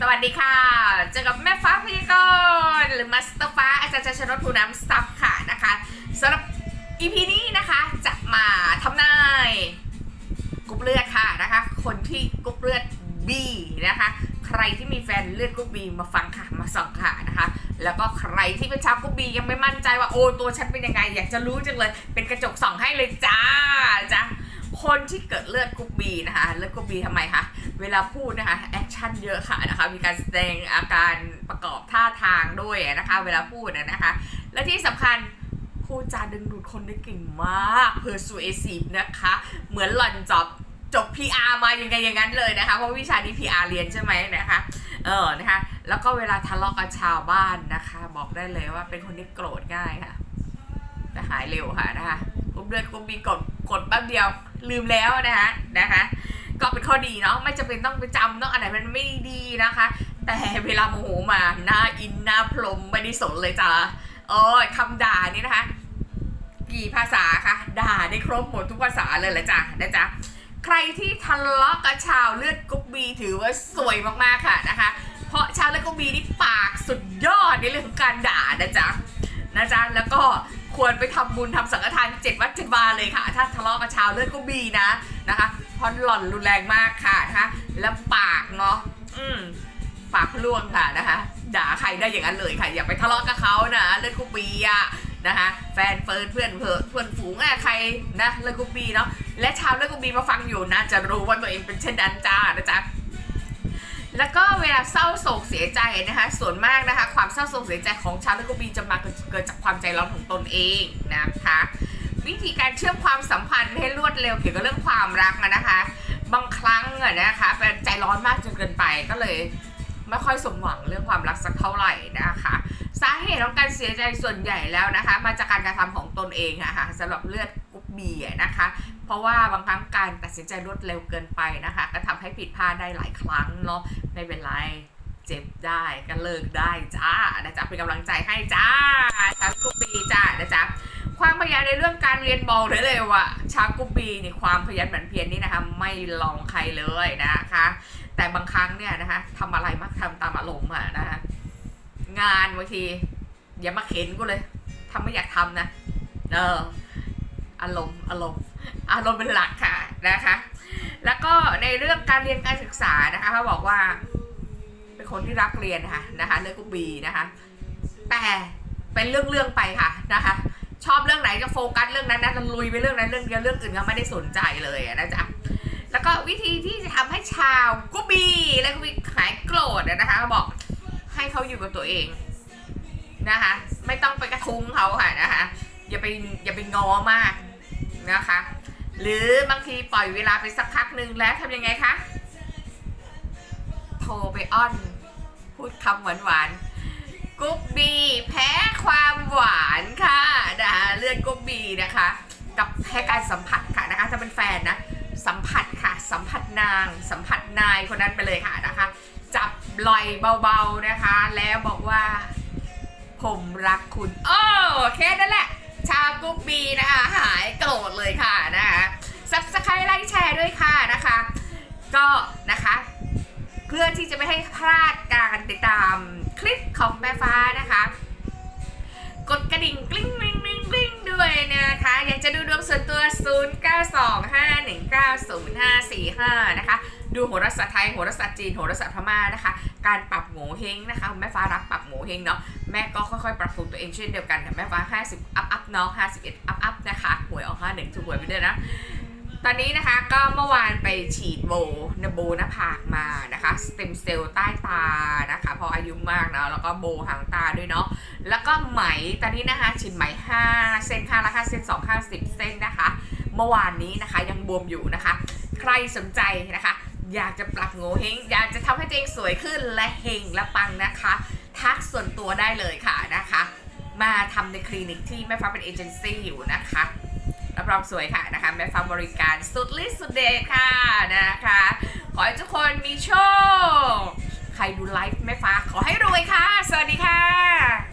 สวัสดีค่ะ เจอกับแม่ฟ้าพยากรณ์หรือมาสเตอร์ฟ้าอาจารย์ชัยชนท์ภูน้ำซับค่ะนะคะสำหรับ EP นี้นะคะจะมาทำนายกรุ๊ปเลือดค่ะนะคะ คนที่กรุ๊ปเลือด B นะคะ ใครที่มีแฟนเลือดกรุ๊ป B มาฟังค่ะมาส่องค่ะนะคะ แล้วก็ใครที่เป็นชาวกรุ๊ป B ยังไม่มั่นใจว่าโอ้ตัวฉันเป็นยังไง อยากจะรู้จังเลย เป็นกระจกส่องให้เลยจ้าจ้า คนที่เกิดเลือดกรุ๊ป B นะคะเลือดกรุ๊ป B ทำไมคะเวลาพูดนะคะแอคชั่นเยอะค่ะนะคะมีการแสดงอาการประกอบท่าทางด้วยนะคะเวลาพูดนะคะ และที่สำคัญพูดจาดึงดูดคนได้เก่งมาก persuasive นะคะ เหมือนหล่อนจบจบ PR มาอย่างไงอย่างนั้นเลยนะคะ เพราะวิชานี้ PR เรียนใช่ไหมนะคะ เออนะคะ แล้วก็เวลาทะเลาะกับชาวบ้านนะคะ บอกได้เลยว่าเป็นคนที่โกรธง่ายค่ะแต่หายเร็วค่ะนะคะกรุ๊ปเลือดกรุ๊ปบีกด กดแป๊บเดียวลืมแล้วนะคะนะคะ ก็เป็นข้อดีเนาะไม่จำเป็นต้องไปจำต้องอะไรมันไม่ดีนะคะ แต่เวลาโมโหมาหน้าอินหน้าพรมไม่ได้สนเลยจ้าโอ้ยคำด่านี่นะคะ กี่ภาษาคะด่าได้ครบหมดทุกภาษาเลยแหละจ้ะนะจ๊ะใครที่ทะเลาะกับชาวเลือดกรุ๊ปบีถือว่าสวยมากๆค่ะนะคะ เพราะชาวเลือดกรุ๊ปบีนี่ปากสุดยอดในเรื่องของการด่านะจ๊ะนะจ๊ะแล้วก็ ควรไปทำบุญทำสังฆทานเจ็ดวัดเจ็ดวาเลยค่ะ ถ้าทะเลาะกับชาวเลือดกรุ๊ปบีนะนะคะเพราะหล่อนรุนแรงมากค่ะนะคะแล้วปากเนาะอืมปากพล่วงค่ะนะคะด่าใครได้อย่างนั้นเลยค่ะอย่าไปทะเลาะกับเขานะเลือดกรุ๊ปบีอะนะคะแฟนเฟิร์นเพื่อนเพื่อนเพื่อนฝูงอะใครนะเลือดกรุ๊ปบีเนาะและชาวเลือดกรุ๊ปบีมาฟังอยู่นะจะรู้ว่าตัวเองเป็นเช่นนั้นจ้านะจ๊ะ แล้วก็เวลาเศร้าโศกเสียใจนะคะ ส่วนมากนะคะ ความเศร้าโศกเสียใจของชาวเลือดกบีจะมาเกิดจากความใจร้อนของตนเองนะคะ วิธีการเชื่อมความสัมพันธ์ให้รวดเร็วเกี่ยวกับเรื่องความรักนะคะ บางครั้งอะนะคะเป็นใจร้อนมากจนเกินไปก็เลยไม่ค่อยสมหวังเรื่องความรักสักเท่าไหร่นะคะสาเหตุของการเสียใจส่วนใหญ่แล้วนะคะ มาจากการกระทำของตนเองอะค่ะสำหรับเลือดกรุ๊ปบีนะคะ เพราะว่าบางครั้งการตัดสินใจรวดเร็วเกินไปนะคะ ก็ทำให้ผิดพลาดได้หลายครั้งเนาะไม่เป็นไรเจ็บได้ก็เลิกได้จ้านะจ๊ะเป็นกำลังใจให้จ้าชากุบีจ้านะจ๊ะความพยายามในเรื่องการเรียนบอกได้เลยว่าชากุบีนี่ความพยายามหมั่นเพียรนี่นะคะไม่ลองใครเลยนะคะ แต่บางครั้งเนี่ยนะคะทำอะไรมักทำตามอารมณ์อะนะคะงานบางทีอย่ามาเข็นกูเลยทำไม่อยากทำนะเอออารมณ์อารมณ์ อารมณ์เป็นหลักค่ะนะคะ แล้วก็ในเรื่องการเรียนการศึกษานะคะเขาบอกว่า เป็นคนที่รักเรียนค่ะนะคะเลือกกุบีนะคะ แต่เป็นเรื่องเรื่องๆไปค่ะนะคะ ชอบเรื่องไหนจะโฟกัสเรื่องนั้นนะลุยไปเรื่องนั้นเรื่องเดียวเรื่องอื่นก็ไม่ได้สนใจเลยนะจ๊ะแล้วก็วิธีที่จะทำให้ชาวกุบีและกุบีหายโกรธนะคะเขาบอกให้เขาอยู่กับตัวเองนะคะ ไม่ต้องไปกระทุ้งเขาค่ะนะคะอย่าไปอย่าไปงอมาก นะคะ หรือบางทีปล่อยเวลาไปสักพักหนึ่งแล้วทำยังไงคะ โทรไปอ้อน พูดคำหวานหวานๆกุ๊บบีแพ้ความหวานค่ะนะคะเลือดกุ๊บบีนะคะ กับแพ้การสัมผัสค่ะนะคะถ้าเป็นแฟนนะสัมผัสค่ะ สัมผัสนาง สัมผัสนายคนนั้นไปเลยค่ะนะคะ จับลอยเบาๆนะคะ แล้วบอกว่า ผมรักคุณ โอ้แค่นั้นแหละ ชาวกุ๊บบีนะคะ หายโกรธเลยค่ะนะคะซับสไครต์ไลค์แชร์ด้วยค่ะนะคะ ก็นะคะเพื่อที่จะไม่ให้พลาดการติดตามคลิปของแม่ฟ้านะคะ กดกระดิ่งกลิ้งกลิ้งกลิ้งกลิ้งด้วยนะคะ อยากจะดูดวงส่วนตัว 0925190545 นะคะ ดูโหราศาสตร์ไทย โหราศาสตร์จีน โหราศาสตร์พม่านะคะ การปรับโงเฮงนะคะแม่ฟ้ารับปรับโงเฮงเนาะแม่ก็ค่อยๆ ปรับปรุงตัวเองเช่นเดียวกันค่แม่ฟ้า 50 อัพอัพเนาะ51 อัพอัพนะคะหวยออก51ถูกหวยไปด้วยนะตอนนี้นะคะก็เมื่อวานไปฉีดโบนโบหน้าผากมานะคะสเต็มเซลล์ใต้ตานะคะพราะอายุมากเนาะแล้วก็โบหางตาด้วยเนาะแล้วก็ไหมตอนนี้นะคะฉีดไหม 5 เส้นข้างละ5เส้น2ข้าง10 เส้นนะคะ เมื่อวานนี้นะคะยังบวมอยู่นะคะ ใครสนใจนะคะ อยากจะปรับโงเฮงอยากจะทำให้ตัวเองสวยขึ้นและเฮงและปังนะคะ ทักส่วนตัวได้เลยค่ะนะคะ มาทำในคลินิกที่แม่ฟ้าเป็นเอเจนซี่อยู่นะคะรับรองสวยค่ะนะคะแม่ฟ้าบริการสุดฤทธิ์สุดเดค่ะนะคะ ขอให้ทุกคนมีโชค ใครดูไลฟ์แม่ฟ้าขอให้รวยค่ะ สวัสดีค่ะ